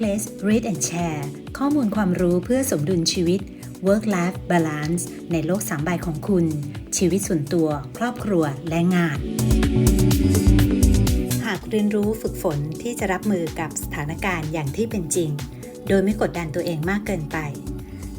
Workplace Read and Share ข้อมูลความรู้เพื่อสมดุลชีวิต Work Life Balance ในโลกสามใบของคุณ ชีวิตส่วนตัว ครอบครัวและงาน หากเรียนรู้ฝึกฝนที่จะรับมือกับสถานการณ์อย่างที่เป็นจริง โดยไม่กดดันตัวเองมากเกินไป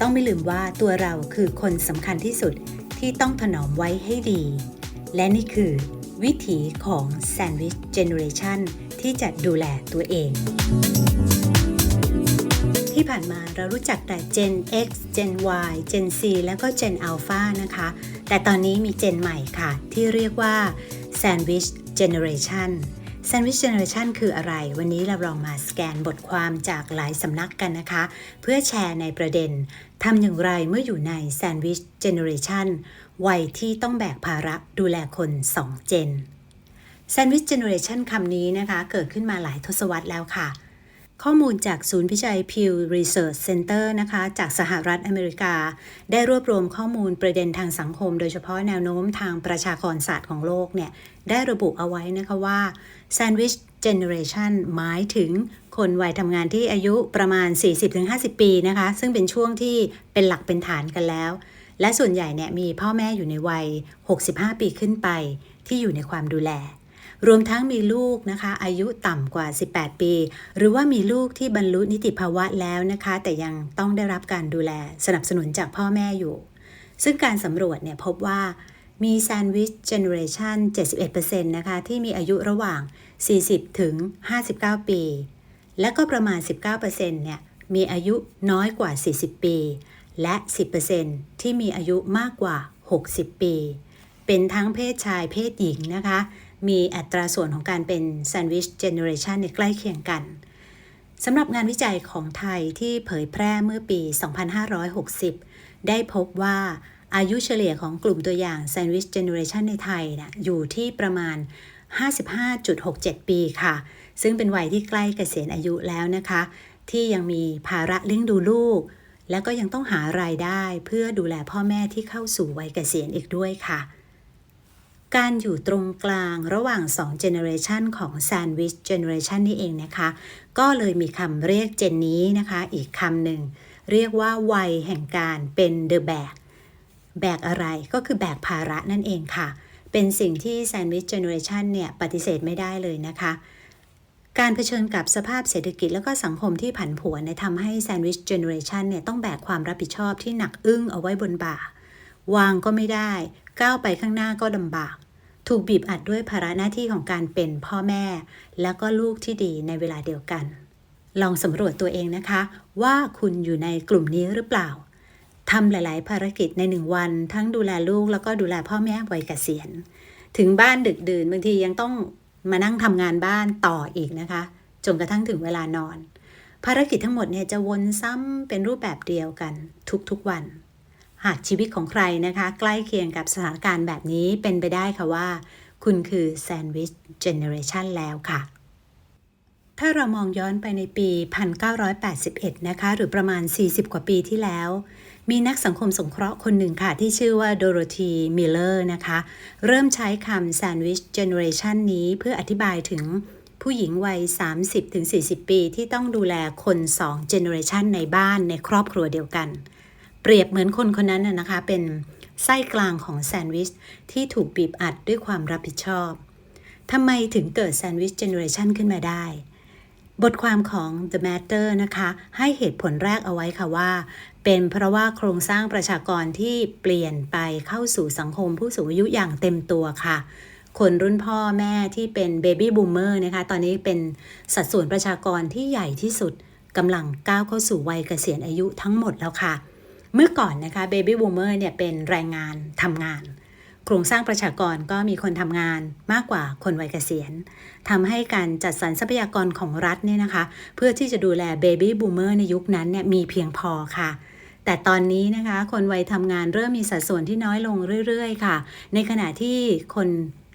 ต้องไม่ลืมว่าตัวเราคือคนสำคัญที่สุดที่ต้องถนอมไว้ให้ดี และนี่คือ วิถีของ Sandwich Generation ที่จะดูแลตัวเอง ที่ผ่านมาเรารู้จักแต่ Gen X Gen Y Gen C แล้วก็ Gen Alpha นะคะ แต่ตอนนี้มี Gen ใหม่ค่ะ ที่เรียกว่า Sandwich Generation Sandwich Generation คืออะไร วันนี้เราลองมาสแกนบทความจากหลายสำนักกันนะคะ เพื่อแชร์ในประเด็นทำอย่างไรเมื่ออยู่ใน Sandwich Generation วัยที่ต้องแบกภาระดูแลคน 2 เจน Sandwich Generation คำนี้นะคะ เกิดขึ้นมาหลายทศวรรษแล้วค่ะ ข้อมูลจากศูนย์วิจัย Pew Research Center นะคะ จากสหรัฐอเมริกา ได้รวบรวมข้อมูลประเด็นทางสังคม โดยเฉพาะแนวโน้มทางประชากรศาสตร์ของโลกเนี่ย ได้ระบุเอาไว้นะคะว่า Sandwich Generation หมายถึงคนวัยทำงานที่อายุประมาณ 40-50 ปีนะคะ ซึ่งเป็นช่วงที่เป็นหลักเป็นฐานกันแล้ว และส่วนใหญ่เนี่ยมีพ่อแม่อยู่ในวัย 65 ปีขึ้นไป ที่อยู่ในความดูแล รวมทั้งมีลูกนะคะ อายุต่ำกว่า 18 ปี หรือว่ามีลูกที่บรรลุนิติภาวะแล้วนะคะ แต่ยังต้องได้รับการดูแลสนับสนุนจากพ่อแม่อยู่ ซึ่งการสำรวจเนี่ยพบว่ามี Sandwich Generation 71%นะคะ ที่มีอายุระหว่าง 40 ถึง 59 ปี และก็ประมาณ 19%เนี่ยมีอายุน้อยกว่า 40 ปี และ 10%ที่มีอายุมากกว่า 60 ปี เป็นทั้งเพศชายเพศหญิงนะคะ มีอัตราส่วนของการเป็น Sandwich Generation ในใกล้เคียงกันสำหรับงานวิจัยของไทยที่เผยแพร่เมื่อปี 2560 ได้พบว่าอายุเฉลี่ยของกลุ่มตัวอย่าง Sandwich Generation ในไทยนะอยู่ที่ประมาณ 55.67 ปีค่ะ ซึ่งเป็นวัยที่ใกล้เกษียณอายุแล้วนะคะ ที่ยังมีภาระเลี้ยงดูลูก แล้วก็ยังต้องหารายได้เพื่อดูแลพ่อแม่ที่เข้าสู่วัยเกษียณอีกด้วยค่ะ การอยู่ตรงกลางระหว่าง2 generation ของ Sandwich Generation นี่เองนะคะ ก็เลยมีคำเรียกเจนนี้นะคะ อีกคำหนึ่ง เรียกว่าวัยแห่งการเป็น the bag แบกอะไรก็คือแบกภาระนั่นเองค่ะ เป็นสิ่งที่ Sandwich Generation เนี่ยปฏิเสธไม่ได้เลยนะคะ การเผชิญกับสภาพเศรษฐกิจและก็สังคมที่ผันผวนเนี่ยทำให้ Sandwich Generation เนี่ยต้องแบกความรับผิดชอบที่หนักอึ้งเอาไว้บนบ่า วางก็ไม่ได้ ก้าวไปข้างหน้าก็ลำบาก ถูกบีบอัดด้วยภาระหน้าที่ของการเป็นพ่อแม่ แล้วก็ลูกที่ดีในเวลาเดียวกัน ลองสำรวจตัวเองนะคะ ว่าคุณอยู่ในกลุ่มนี้หรือเปล่าทำหลาย ๆ ภารกิจในหนึ่งวัน ทั้งดูแลลูกแล้วก็ดูแลพ่อแม่วัยเกษียณ ถึงบ้านดึกดื่นบางทียังต้องมานั่งทำงานบ้านต่ออีกนะคะจนกระทั่งถึงเวลานอน ภารกิจทั้งหมดเนี่ยจะวนซ้ำเป็นรูปแบบเดียวกันทุกๆวัน หากชีวิตของใครนะคะ ใกล้เคียงกับสถานการณ์แบบนี้เป็นไปได้ค่ะว่า คุณคือ Sandwich Generation แล้วค่ะ ถ้าเรามองย้อนไปในปี 1981 นะคะ หรือประมาณ 40 กว่าปีที่แล้ว มีนักสังคมสงเคราะห์คนหนึ่งค่ะ ที่ชื่อว่าโดโรธีมิลเลอร์นะคะ เริ่มใช้คำ Sandwich Generation นี้เพื่ออธิบายถึงผู้หญิงวัย 30-40 ปีที่ต้องดูแลคน2 Generation ในบ้านในครอบครัวเดียวกัน เปรียบเหมือนคนคนนั้นนะนะคะ เป็นไส้กลางของแซนด์วิชที่ถูกบีบอัดด้วยความรับผิดชอบทำไมถึงเกิดแซนด์วิชเจเนอเรชันขึ้นมาได้ บทความของ The Matter นะคะ ให้เหตุผลแรกเอาไว้ค่ะว่า เป็นเพราะว่าโครงสร้างประชากรที่เปลี่ยนไปเข้าสู่สังคมผู้สูงอายุอย่างเต็มตัวค่ะ คนรุ่นพ่อแม่ที่เป็นเบบี้บูมเมอร์นะคะ ตอนนี้เป็นสัดส่วนประชากรที่ใหญ่ที่สุดกำลังก้าวเข้าสู่วัยเกษียณอายุทั้งหมดแล้วค่ะ เมื่อก่อนนะคะเบบี้บูมเมอร์เนี่ยเป็นแรงงานทำงาน โครงสร้างประชากรก็มีคนทำงานมากกว่าคนวัยเกษียณทำให้การจัดสรรทรัพยากรของรัฐเนี่ยนะคะ เพื่อที่จะดูแลเบบี้บูมเมอร์ในยุคนั้นเนี่ยมีเพียงพอค่ะแต่ตอนนี้นะคะ คนวัยทำงานเริ่มมีสัดส่วนที่น้อยลงเรื่อย ๆ ค่ะ ในขณะที่คน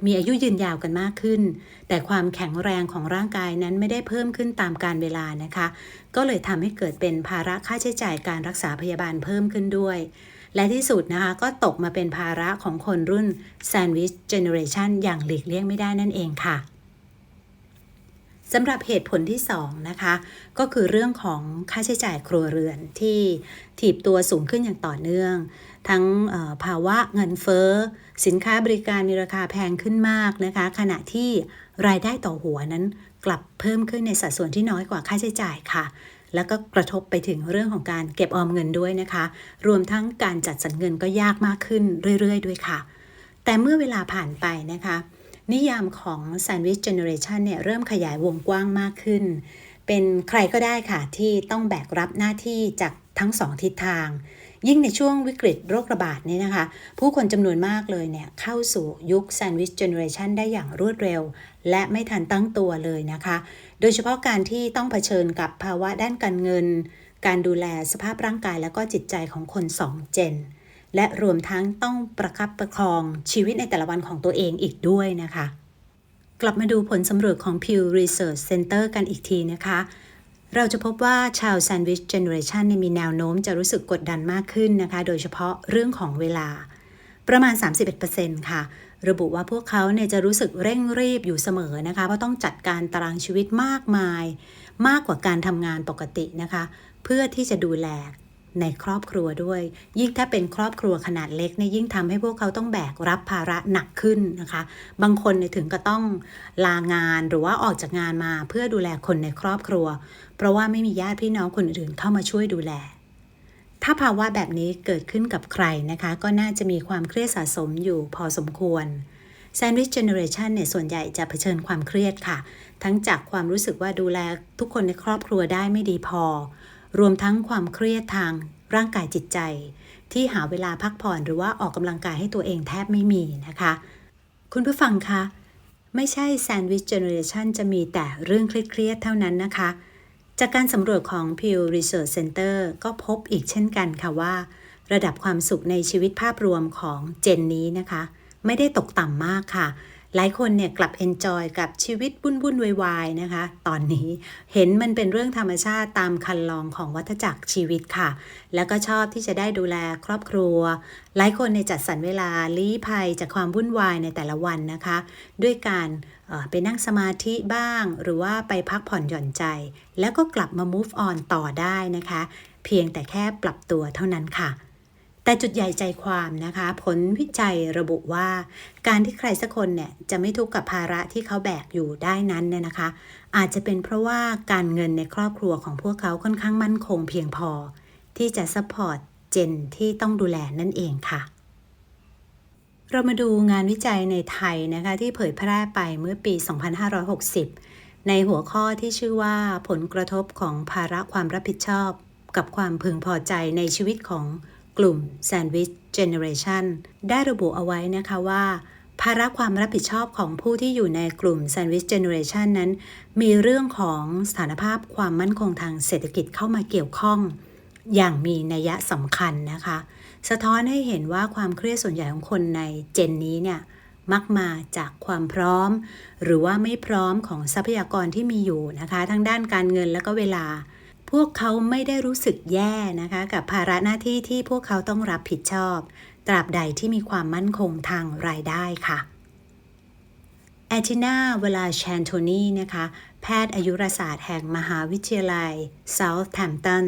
มีอายุยืนยาวกันมากขึ้น แต่ความแข็งแรงของร่างกายนั้นไม่ได้เพิ่มขึ้นตามการเวลานะคะ ก็เลยทำให้เกิดเป็นภาระค่าใช้จ่ายการรักษาพยาบาลเพิ่มขึ้นด้วย และที่สุดนะคะก็ตกมาเป็นภาระของคนรุ่นแซนด์วิชเจเนอเรชันอย่างหลีกเลี่ยงไม่ได้นั่นเองค่ะ สำหรับเหตุผลที่2นะคะก็คือเรื่องของค่าใช้จ่ายครัวเรือนที่ถีบตัวสูงขึ้นอย่างต่อเนื่อง ทั้งภาวะเงินเฟ้อ สินค้าบริการมีราคาแพงขึ้นมากนะคะ ขณะที่รายได้ต่อหัวนั้นกลับเพิ่มขึ้นในสัดส่วนที่น้อยกว่าค่าใช้จ่ายค่ะ แล้วก็กระทบไปถึงเรื่องของการเก็บออมเงินด้วยนะคะ รวมทั้งการจัดสรรเงินก็ยากมากขึ้นเรื่อย ๆ ด้วยค่ะ แต่เมื่อเวลาผ่านไปนะคะ นิยามของ Sandwich Generation เนี่ยเริ่มขยายวงกว้างมากขึ้น เป็นใครก็ได้ค่ะที่ต้องแบกรับหน้าที่จากทั้งสองทิศทาง ยิ่งในช่วงวิกฤตโรคระบาดนี้นะคะ ผู้คนจำนวนมากเลยเนี่ยเข้าสู่ยุค Sandwich Generation ได้อย่างรวดเร็ว และไม่ทันตั้งตัวเลยนะคะ โดยเฉพาะการที่ต้องเผชิญกับภาวะด้านการเงิน การดูแลสภาพร่างกายและก็จิตใจของคน2เจน และรวมทั้งต้องประคับประคองชีวิตในแต่ละวันของตัวเองอีกด้วยนะคะ กลับมาดูผลสำรวจของ Pew Research Center กันอีกทีนะคะ เราจะพบว่าชาว Sandwich Generation มีแนวโน้มจะรู้สึกกดดันมากขึ้นนะคะ โดยเฉพาะเรื่องของเวลา ประมาณ 31%ค่ะ ระบุว่าพวกเขาเนี่ยจะรู้สึกเร่งรีบอยู่เสมอนะคะ เพราะต้องจัดการตารางชีวิตมากมาย มากกว่าการทำงานปกตินะคะ เพื่อที่จะดูแล ในครอบครัวด้วย ยิ่งถ้าเป็นครอบครัวขนาดเล็กเนี่ยยิ่งทำให้พวกเขาต้องแบกรับภาระหนักขึ้นนะคะ บางคนเนี่ยถึงก็ต้องลางานหรือว่าออกจากงานมาเพื่อดูแลคนในครอบครัว เพราะว่าไม่มีญาติพี่น้องคนอื่นเข้ามาช่วยดูแล ถ้าภาวะแบบนี้เกิดขึ้นกับใครนะคะ ก็น่าจะมีความเครียดสะสมอยู่พอสมควร Sandwich Generation เนี่ยส่วนใหญ่จะเผชิญความเครียดค่ะ ทั้งจากความรู้สึกว่าดูแลทุกคนในครอบครัวได้ไม่ดีพอ รวมทั้งความเครียดทางร่างกายจิตใจ ที่หาเวลาพักผ่อนหรือว่าออกกำลังกายให้ตัวเองแทบไม่มีนะคะ คุณผู้ฟังคะ ไม่ใช่แซนด์วิชเจเนอเรชันจะมีแต่เรื่องเครียดๆเท่านั้นนะคะ จากการสำรวจของ Pew Research Center ก็พบอีกเช่นกันค่ะว่า ระดับความสุขในชีวิตภาพรวมของเจนนี้นะคะ ไม่ได้ตกต่ำมากค่ะ หลายคนเนี่ยกลับเอนจอยกับชีวิตบุ่นบุ่นวายๆนะคะ ตอนนี้เห็นมันเป็นเรื่องธรรมชาติตามคันลองของวัฏจักรชีวิตค่ะ แล้วก็ชอบที่จะได้ดูแลครอบครัว หลายคนในจัดสรรเวลาลี้ภัยจากความวุ่นวายในแต่ละวันนะคะ ด้วยการไปนั่งสมาธิบ้าง หรือว่าไปพักผ่อนหย่อนใจ แล้วก็กลับมา move on ต่อได้นะคะ เพียงแต่แค่ปรับตัวเท่านั้นค่ะ แต่จุดใหญ่ใจความนะคะ ผลวิจัยระบุว่า การที่ใครสักคนเนี่ยจะไม่ทุกข์กับภาระที่เขาแบกอยู่ได้นั้นเนี่ยนะคะ อาจจะเป็นเพราะว่าการเงินในครอบครัวของพวกเขาค่อนข้างมั่นคงเพียงพอ ที่จะซัพพอร์ตเจนที่ต้องดูแลนั่นเองค่ะ เรามาดูงานวิจัยในไทยนะคะที่เผยแพร่ไปเมื่อปี 2560 ในหัวข้อที่ชื่อว่าผลกระทบของภาระความรับผิดชอบ กับความพึงพอใจในชีวิตของ กลุ่ม Sandwich Generation ได้ระบุเอาไว้นะคะว่า ภาระความรับผิดชอบของผู้ที่อยู่ในกลุ่ม Sandwich Generation นั้น มีเรื่องของสถานภาพความมั่นคงทางเศรษฐกิจเข้ามาเกี่ยวข้อง อย่างมีนัยสำคัญนะคะ สะท้อนให้เห็นว่าความเครียดส่วนใหญ่ของคนในเจนนี้เนี่ยมักมาจากความพร้อม หรือว่าไม่พร้อมของทรัพยากรที่มีอยู่นะคะ ทั้งด้านการเงินและก็เวลา พวกเขาไม่ได้รู้สึกแย่นะคะ กับภาระหน้าที่ที่พวกเขาต้องรับผิดชอบ ตราบใดที่มีความมั่นคงทางรายได้ค่ะแอตินาเวลาแชนโทนีนะคะ แพทย์อายุรศาสตร์แห่งมหาวิทยาลัยเซาท์แฮมป์ตัน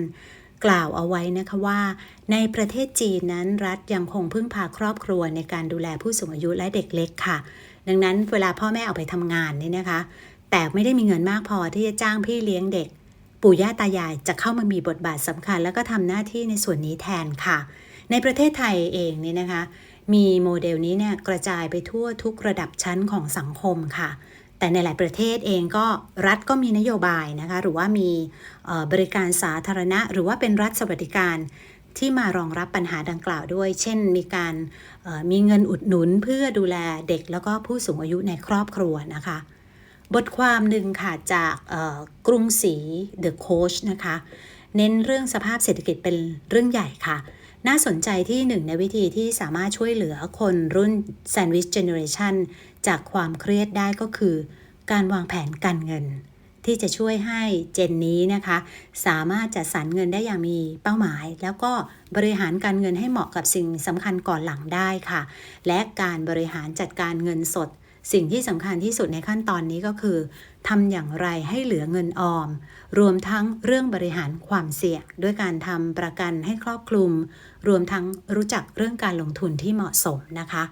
กล่าวเอาไว้นะคะว่า ในประเทศจีนนั้นรัฐยังคงพึ่งพาครอบครัวในการดูแลผู้สูงอายุและเด็กเล็กค่ะ ดังนั้นเวลาพ่อแม่ออกไปทำงานนี่นะคะ แต่ไม่ได้มีเงินมากพอที่จะจ้างพี่เลี้ยงเด็ก ปู่ย่าตายายจะเข้ามามีบทบาทสำคัญ แล้วก็ทำหน้าที่ในส่วนนี้แทนค่ะ ในประเทศไทยเองเนี่ยนะคะ มีโมเดลนี้เนี่ยกระจายไปทั่วทุกระดับชั้นของสังคมค่ะ แต่ในหลายประเทศเองก็รัฐก็มีนโยบายนะคะ หรือว่ามีบริการสาธารณะ หรือว่าเป็นรัฐสวัสดิการที่มารองรับปัญหาดังกล่าวด้วย เช่น มีการมีเงินอุดหนุนเพื่อดูแลเด็กแล้วก็ผู้สูงอายุในครอบครัวนะคะ บทความหนึ่งค่ะจากกรุงศรี The Coach นะคะ เน้นเรื่องสภาพเศรษฐกิจเป็นเรื่องใหญ่ค่ะ น่าสนใจที่หนึ่งในวิธีที่สามารถช่วยเหลือคนรุ่น Sandwich Generation จากความเครียดได้ก็คือ การวางแผนการเงิน ที่จะช่วยให้เจนนี้นะคะ สามารถจัดสรรเงินได้อย่างมีเป้าหมาย แล้วก็บริหารการเงินให้เหมาะกับสิ่งสำคัญก่อนหลังได้ค่ะ และการบริหารจัดการเงินสด สิ่งที่สำคัญที่สุดในขั้นตอนนี้ก็คือทำอย่างไรให้เหลือเงินออม รวมทั้งเรื่องบริหารความเสี่ยงด้วยการทำประกันให้ครอบคลุม รวมทั้งรู้จักเรื่องการลงทุนที่เหมาะสมนะคะ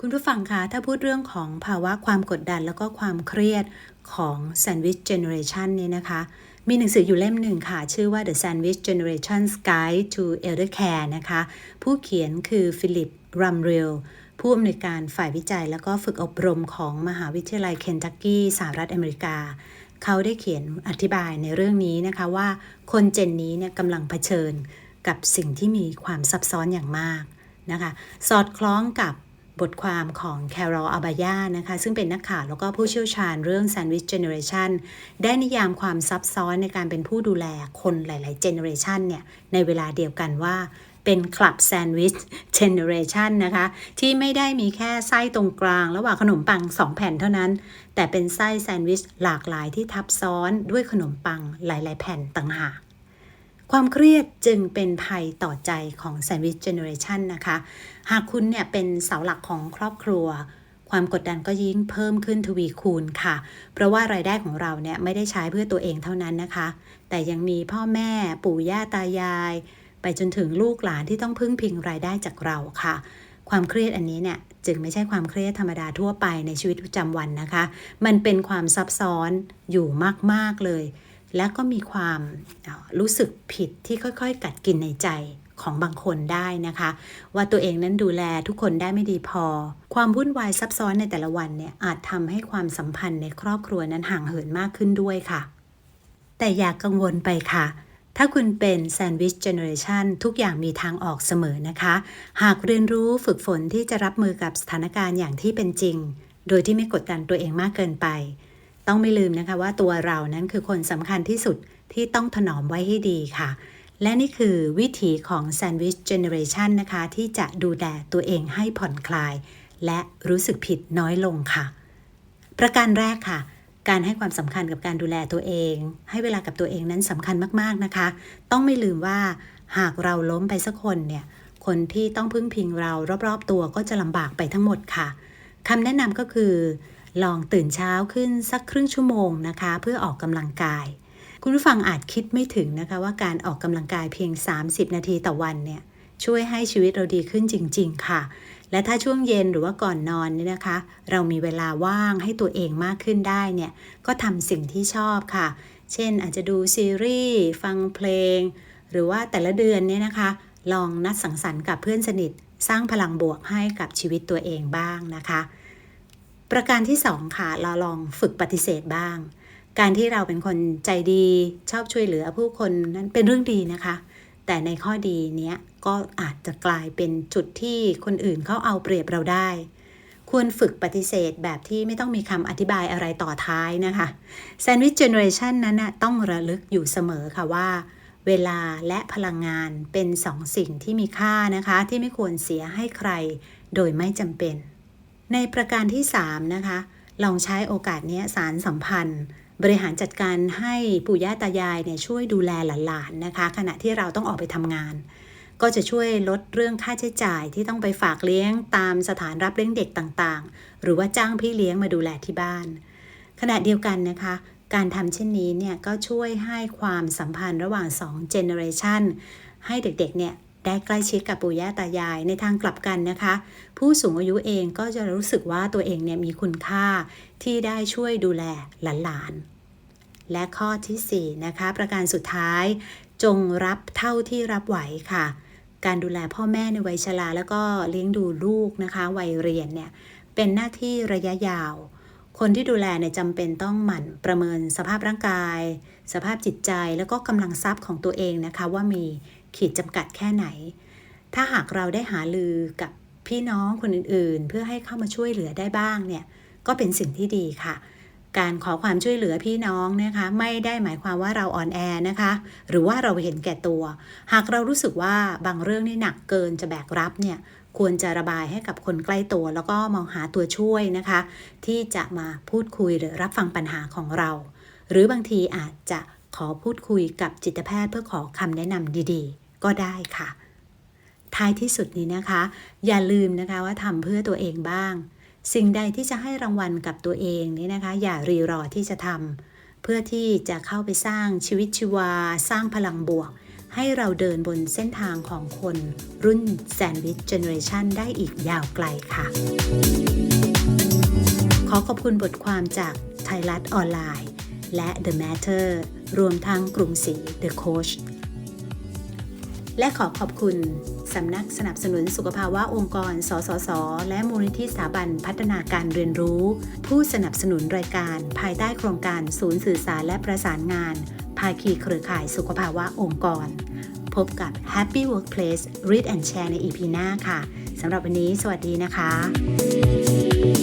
คุณผู้ฟังคะถ้าพูดเรื่องของภาวะความกดดันแล้วก็ความเครียดของ Sandwich Generation เนี่ยนะคะ มีหนังสืออยู่เล่มหนึ่งค่ะ ชื่อว่า The Sandwich Generation's Guide to Elder Care นะคะ ผู้เขียนคือฟิลิปรัมเรล ผู้อำนวยการฝ่ายวิจัยแล้วก็ฝึกอบรมของมหาวิทยาลัยเคนตักกี้สหรัฐอเมริกา เขาได้เขียนอธิบายในเรื่องนี้นะคะว่าคนเจนนี้เนี่ยกำลังเผชิญกับสิ่งที่มีความซับซ้อนอย่างมากนะคะสอดคล้องกับบทความของแคโรลอาบายานะคะ ซึ่งเป็นนักข่าวแล้วก็ผู้เชี่ยวชาญเรื่อง Sandwich Generation ได้นิยามความซับซ้อนในการเป็นผู้ดูแลคนหลาย ๆ Generation เนี่ยในเวลาเดียวกันว่า เป็นคลับแซนด์วิชเจเนเรชันนะคะ ที่ไม่ได้มีแค่ไส้ตรงกลาง ระหว่างขนมปัง 2 แผ่นเท่านั้น แต่เป็นไส้แซนด์วิชหลากหลายที่ทับซ้อนด้วยขนมปังหลาย ๆ แผ่นต่างหากความเครียดจึงเป็นภัยต่อใจของแซนด์วิชเจเนอเรชันนะคะ หากคุณเนี่ยเป็นเสาหลักของครอบครัว ความกดดันก็ยิ่งเพิ่มขึ้นทวีคูณค่ะ เพราะว่ารายได้ของเราเนี่ยไม่ได้ใช้เพื่อตัวเองเท่านั้นนะคะ แต่ยังมีพ่อแม่ปู่ย่าตายาย ไปจนถึงลูกหลานที่ต้องพึ่งพิงรายได้จากเราค่ะ ความเครียดอันนี้เนี่ยจึงไม่ใช่ความเครียดธรรมดาทั่วไปในชีวิตประจำวันนะคะ มันเป็นความซับซ้อนอยู่มาก ๆ เลย และก็มีความรู้สึกผิดที่ค่อย ๆ กัดกินในใจของบางคนได้นะคะ ว่าตัวเองนั้นดูแลทุกคนได้ไม่ดีพอ ความวุ่นวายซับซ้อนในแต่ละวันเนี่ยอาจทำให้ความสัมพันธ์ในครอบครัวนั้นห่างเหินมากขึ้นด้วยค่ะ แต่อย่ากกังวลไปค่ะ ถ้าคุณเป็นแซนด์วิชเจเนอเรชันทุกอย่างมีทางออกเสมอนะคะ หากเรียนรู้ฝึกฝนที่จะรับมือกับสถานการณ์อย่างที่เป็นจริง โดยที่ไม่กดดันตัวเองมากเกินไป ต้องไม่ลืมนะคะว่าตัวเรานั้นคือคนสำคัญที่สุดที่ต้องถนอมไว้ให้ดีค่ะและนี่คือวิถีของแซนด์วิชเจเนอเรชันนะคะ ที่จะดูแลตัวเองให้ผ่อนคลาย และรู้สึกผิดน้อยลงค่ะ ประการแรกค่ะ การให้ความสำคัญกับการดูแลตัวเอง ให้เวลากับตัวเองนั้นสำคัญมากๆนะคะ ต้องไม่ลืมว่าหากเราล้มไปสักคนเนี่ยคนที่ต้องพึ่งพิงเรารอบๆ ตัวก็จะลำบากไปทั้งหมดค่ะคำแนะนำก็คือ ลองตื่นเช้าขึ้นสักครึ่งชั่วโมงนะคะ เพื่อออกกำลังกาย คุณผู้ฟังอาจคิดไม่ถึงนะคะว่าการออกกำลังกายเพียง 30 นาทีต่อวันเนี่ยช่วยให้ชีวิตเราดีขึ้นจริง ๆ ค่ะ และถ้าช่วงเย็นหรือว่าก่อนนอนเนี่ยนะคะ เรามีเวลาว่างให้ตัวเองมากขึ้นได้เนี่ยก็ทำสิ่งที่ชอบค่ะ เช่นอาจจะดูซีรีส์ฟังเพลง หรือว่าแต่ละเดือนเนี่ยนะคะ ลองนัดสังสรรค์กับเพื่อนสนิท สร้างพลังบวกให้กับชีวิตตัวเองบ้างนะคะ ประการที่2ค่ะเราลองฝึกปฏิเสธบ้างการที่เราเป็นคนใจดีชอบช่วยเหลือผู้คนนั้นเป็นเรื่องดีนะคะ แต่ในข้อดีเนี้ยก็อาจจะกลายเป็นจุดที่คนอื่นเขาเอาเปรียบเราได้ ควรฝึกปฏิเสธแบบที่ไม่ต้องมีคำอธิบายอะไรต่อท้ายนะคะ Sandwich Generation นั้นนะต้องระลึกอยู่เสมอค่ะว่า เวลาและพลังงานเป็นสองสิ่งที่มีค่านะคะ ที่ไม่ควรเสียให้ใครโดยไม่จำเป็น ในประการที่ 3 นะคะลองใช้โอกาสนี้สารสัมพันธ์ บริหารจัดการให้ปู่ย่าตายายเนี่ยช่วยดูแลหลานๆนะคะ ขณะที่เราต้องออกไปทำงาน ก็จะช่วยลดเรื่องค่าใช้จ่ายที่ต้องไปฝากเลี้ยงตามสถานรับเลี้ยงเด็กต่างๆ หรือว่าจ้างพี่เลี้ยงมาดูแลที่บ้าน ขณะเดียวกันนะคะ การทำเช่นนี้เนี่ยก็ช่วยให้ความสัมพันธ์ระหว่าง2 generation ให้เด็กๆเนี่ย ได้ใกล้ชิดกับปู่ย่าตายายในทางกลับกันนะคะ ผู้สูงอายุเองก็จะรู้สึกว่าตัวเองเนี่ยมีคุณค่าที่ได้ช่วยดูแลหลานๆและข้อที่4นะคะประการสุดท้ายจงรับเท่าที่รับไหวค่ะ การดูแลพ่อแม่ในวัยชราแล้วก็เลี้ยงดูลูกนะคะ วัยเรียนเนี่ยเป็นหน้าที่ระยะยาว คนที่ดูแลเนี่ยจำเป็นต้องหมั่นประเมินสภาพร่างกาย สภาพจิตใจแล้วก็กำลังทรัพย์ของตัวเองนะคะว่ามี ขีดจำกัดแค่ไหน ถ้าหากเราได้หาลือกับพี่น้องคนอื่นๆ เพื่อให้เข้ามาช่วยเหลือได้บ้างเนี่ยก็เป็นสิ่งที่ดีค่ะ การขอความช่วยเหลือพี่น้องนะคะ ไม่ได้หมายความว่าเราอ่อนแอนะคะ หรือว่าเราเห็นแก่ตัว หากเรารู้สึกว่าบางเรื่องนี่หนักเกินจะแบกรับเนี่ยควรจะระบายให้กับคนใกล้ตัว แล้วก็มองหาตัวช่วยนะคะ ที่จะมาพูดคุยหรือรับฟังปัญหาของเรา หรือบางทีอาจจะ ขอพูดคุยกับจิตแพทย์เพื่อขอคำแนะนำดีๆ ก็ได้ค่ะ ท้ายที่สุดนี้นะคะ อย่าลืมนะคะว่าทำเพื่อตัวเองบ้าง สิ่งใดที่จะให้รางวัลกับตัวเองนี่นะคะ อย่ารีรอที่จะทำเพื่อที่จะเข้าไปสร้างชีวิตชีวา สร้างพลังบวก ให้เราเดินบนเส้นทางของคนรุ่นแซนด์วิชเจเนอเรชันได้อีกยาวไกลค่ะ ขอขอบคุณบทความจากไทยรัฐออนไลน์ และ The Matter รวมทั้งกรุงศรี The Coach และขอขอบคุณ สำนักสนับสนุนสุขภาวะองค์กร สสส และมูลนิธิสถาบันพัฒนาการเรียนรู้ ผู้สนับสนุนรายการ ภายใต้โครงการศูนย์สื่อสารและประสานงาน ภาคีเครือข่ายสุขภาวะองค์กร พบกับ Happy Workplace Read and Share ใน EP หน้าค่ะ สำหรับวันนี้ สวัสดีนะคะ